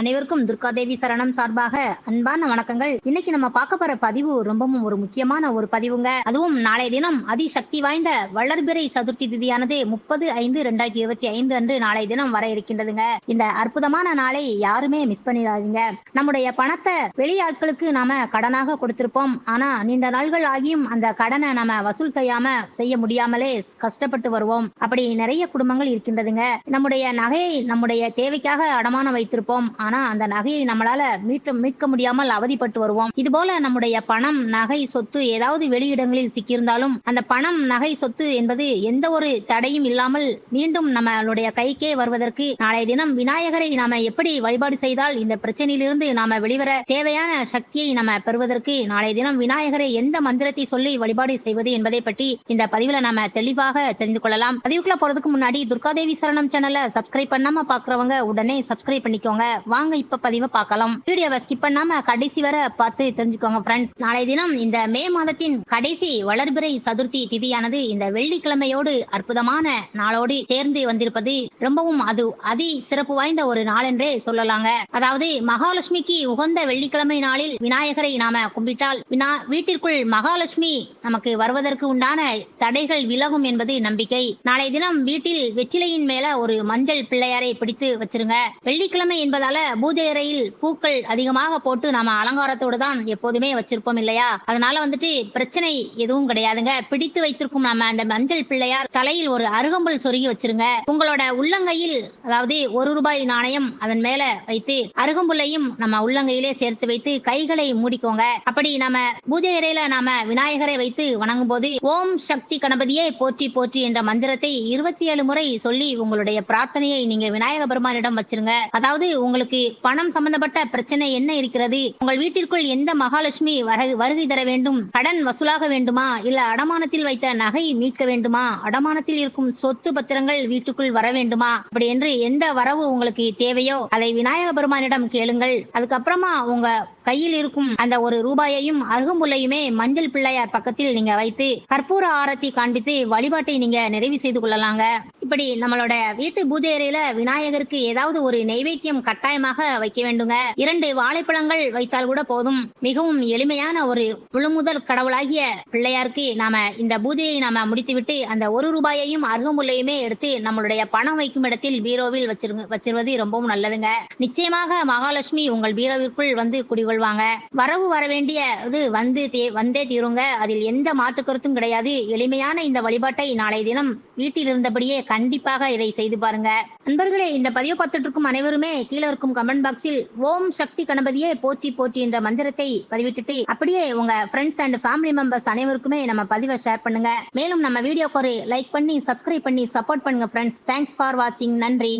அனைவருக்கும் துர்காதேவி சரணம் சார்பாக அன்பான வணக்கங்கள். இன்னைக்கு நம்ம பார்க்க போற பதிவு ரொம்பவும் ஒரு முக்கியமான ஒரு பதிவுங்க. அதுவும் நாளைய தினம் அதிசக்தி வாய்ந்த வளர்பிறை சதுர்த்தி திதியானது முப்பது ஐந்து ரெண்டாயிரத்தி இருபத்தி ஐந்து அன்று நாளைய தினம் வர இருக்கின்றதுங்க. இந்த அற்புதமான நாளை யாருமே மிஸ் பண்ணிடாதீங்க. நம்முடைய பணத்தை வெளியாட்களுக்கு நாம கடனாக கொடுத்திருப்போம். ஆனா நீண்ட நாள்கள் ஆகியும் அந்த கடனை நாம வசூல் செய்யாம செய்ய முடியாமலே கஷ்டப்பட்டு வருவோம். அப்படி நிறைய குடும்பங்கள் இருக்கின்றதுங்க. நம்முடைய நகையை நம்முடைய தேவைக்காக அடமானம் வைத்திருப்போம். ஆனா அந்த நகையை நம்மளால மீட்ட மீட்க முடியாமல் அவதிப்பட்டு வருவோம். இது போல நம்முடைய பணம் நகை சொத்து ஏதாவது வெளியிடங்களில் சிக்கியிருந்தாலும் அந்த பணம் நகை சொத்து என்பது எந்த ஒரு தடையும் இல்லாமல் மீண்டும் நம்மளுடைய கைக்கே வருவதற்கு நாளைய தினம் விநாயகரை நாம எப்படி வழிபாடு செய்தால் இந்த பிரச்சனையிலிருந்து நாம வெளிவர தேவையான சக்தியை நாம பெறுவதற்கு நாளைய தினம் விநாயகரை எந்த மந்திரத்தை சொல்லி வழிபாடு செய்வது என்பதை பற்றி இந்த பதிவுல நாம தெளிவாக தெரிந்து கொள்ளலாம். பதிவுக்குள்ள போறதுக்கு முன்னாடி துர்காதேவி சரணம் சேனலை சப்ஸ்கிரைப் பண்ணாம பாக்குறவங்க உடனே சப்ஸ்கிரைப் பண்ணிக்கோங்க. வாங்க இப்ப பதிவை பார்க்கலாம். வீடியோவை ஸ்கிப் பண்ணாம கடைசி வரை பார்த்து தெரிஞ்சுக்கோங்க ஃப்ரெண்ட்ஸ் நாளைய தினம் இந்த மே மாதத்தின் கடைசி வளர்பிறை சதுர்த்தி திதியானது இந்த வெள்ளிக்கிழமையோடு அற்புதமான நாளோடு சேர்ந்து வந்திருப்பது ரொம்பவும் அது அதி சிறப்பு வாய்ந்த ஒரு நாள் என்றே சொல்லலாங்க. அதாவது மகாலட்சுமிக்கு உகந்த வெள்ளிக்கிழமை நாளில் விநாயகரை நாம கும்பிட்டால் வினா வீட்டிற்குள் மகாலட்சுமி நமக்கு வருவதற்கு உண்டான தடைகள் விலகும் என்பது நம்பிக்கை. நாளைய தினம் வீட்டில் வெற்றிலையின் மேல ஒரு மஞ்சள் பிள்ளையாரை பிடித்து வச்சிருங்க. வெள்ளிக்கிழமை என்பதால பூஜை அறையில் பூக்கள் அதிகமாக போட்டு நாம அலங்காரத்தோடு தான் எப்போதுமே வச்சிருப்போம் இல்லையா? அதனால வந்துட்டு பிரச்சனை எதுவும் கிடையாதுங்க. பிடித்து வைத்திருக்கும் நாம அந்த மஞ்சள் பிள்ளையார் தலையில் ஒரு அருகம்புல் சொருகி வச்சிருங்க. உங்களோட உள்ளங்கையில் அதாவது ஒரு ரூபாய் நாணயம் அதன் மேல வைத்து அருகம்புல்லையும் நம்ம உள்ளங்கையிலே சேர்த்து வைத்து கைகளை மூடிக்கோங்க. அப்படி நம்ம பூஜை அறையில நாம விநாயகரை வைத்து வணங்கும் போது ஓம் சக்தி கணபதியே போற்றி போற்றி என்ற மந்திரத்தை இருபத்தி ஏழு முறை சொல்லி உங்களுடைய பிரார்த்தனையை நீங்க விநாயக பெருமானிடம் வச்சிருங்க. அதாவது உங்களுக்கு பணம் சம்பந்தப்பட்ட பிரச்சனை என்ன இருக்கிறது? உங்கள் வீட்டிற்குள் எந்த மகாலட்சுமி வர- வருகை தர வேண்டும்? கடன் வசூலாக வேண்டுமா? இல்ல அடமானத்தில் வைத்த நகை மீட்க வேண்டுமா? அடமானத்தில் இருக்கும் சொத்து பத்திரங்கள் வீட்டுக்குள் வர வேண்டுமா? அப்படி என்று எந்த வரவு உங்களுக்கு தேவையோ அதை விநாயக பெருமானிடம் கேளுங்கள். அதுக்கப்புறமா உங்க கையில் இருக்கும் அந்த ஒரு ரூபாயையும் அருகம்புல்லையுமே மஞ்சள் பிள்ளையார் பக்கத்தில் நீங்க வைத்து கற்பூர ஆரத்தி காண்பித்து வழிபாட்டை நீங்க நிறைவு செய்து கொள்ளலாங்க. இப்படி நம்மளோட வீட்டு பூஜை அறையில விநாயகருக்கு ஏதாவது ஒரு நைவேத்தியம் கட்டாயமாக வைக்க வேண்டுங்க. இரண்டு வாழைப்பழங்கள் வைத்தால் கூட போதும். மிகவும் எளிமையான ஒரு முழுமுதல் கடவுளாகிய பிள்ளையாருக்கு நாம இந்த பூஜையை நாம முடித்துவிட்டு அந்த ஒரு ரூபாயையும் அருகம்புல்லையுமே எடுத்து நம்மளுடைய பணம் வைக்கும் இடத்தில் பீரோவில் வச்சிருங்க வச்சிருவது ரொம்பவும் நல்லதுங்க. நிச்சயமாக மகாலட்சுமி உங்கள் பீரோவிற்குள் வந்து குடிகொள்வாங்க. வரவு வர வேண்டிய இது வந்து வந்தே தீருங்க. அதில் எந்த மாற்று கருத்தும் கிடையாது. எளிமையான இந்த வழிபாட்டை நாளை தினம் வீட்டில் இருந்தபடியே கண்டிப்பாக இதை செய்து பாருங்க. நண்பர்களே இந்த பதிவு பார்த்துட்டு இருக்கும் அனைவருமே கீழே இருக்கும் கமெண்ட் பாக்ஸில் ஓம் சக்தி கணபதியே போற்றி போற்றி என்ற மந்திரத்தை பதிவிட்டுட்டு அப்படியே உங்க ஃப்ரெண்ட்ஸ் அண்ட் ஃபேமிலி மெம்பர்ஸ் அனைவருக்குமே நம்ம பதிவை ஷேர் பண்ணுங்க. மேலும் நம்ம வீடியோக்கு ஒரு லைக் பண்ணி சப்ஸ்கிரைப் பண்ணி சப்போர்ட் பண்ணுங்க ஃப்ரெண்ட்ஸ் தேங்க்ஸ் ஃபார் வாட்சிங் நன்றி.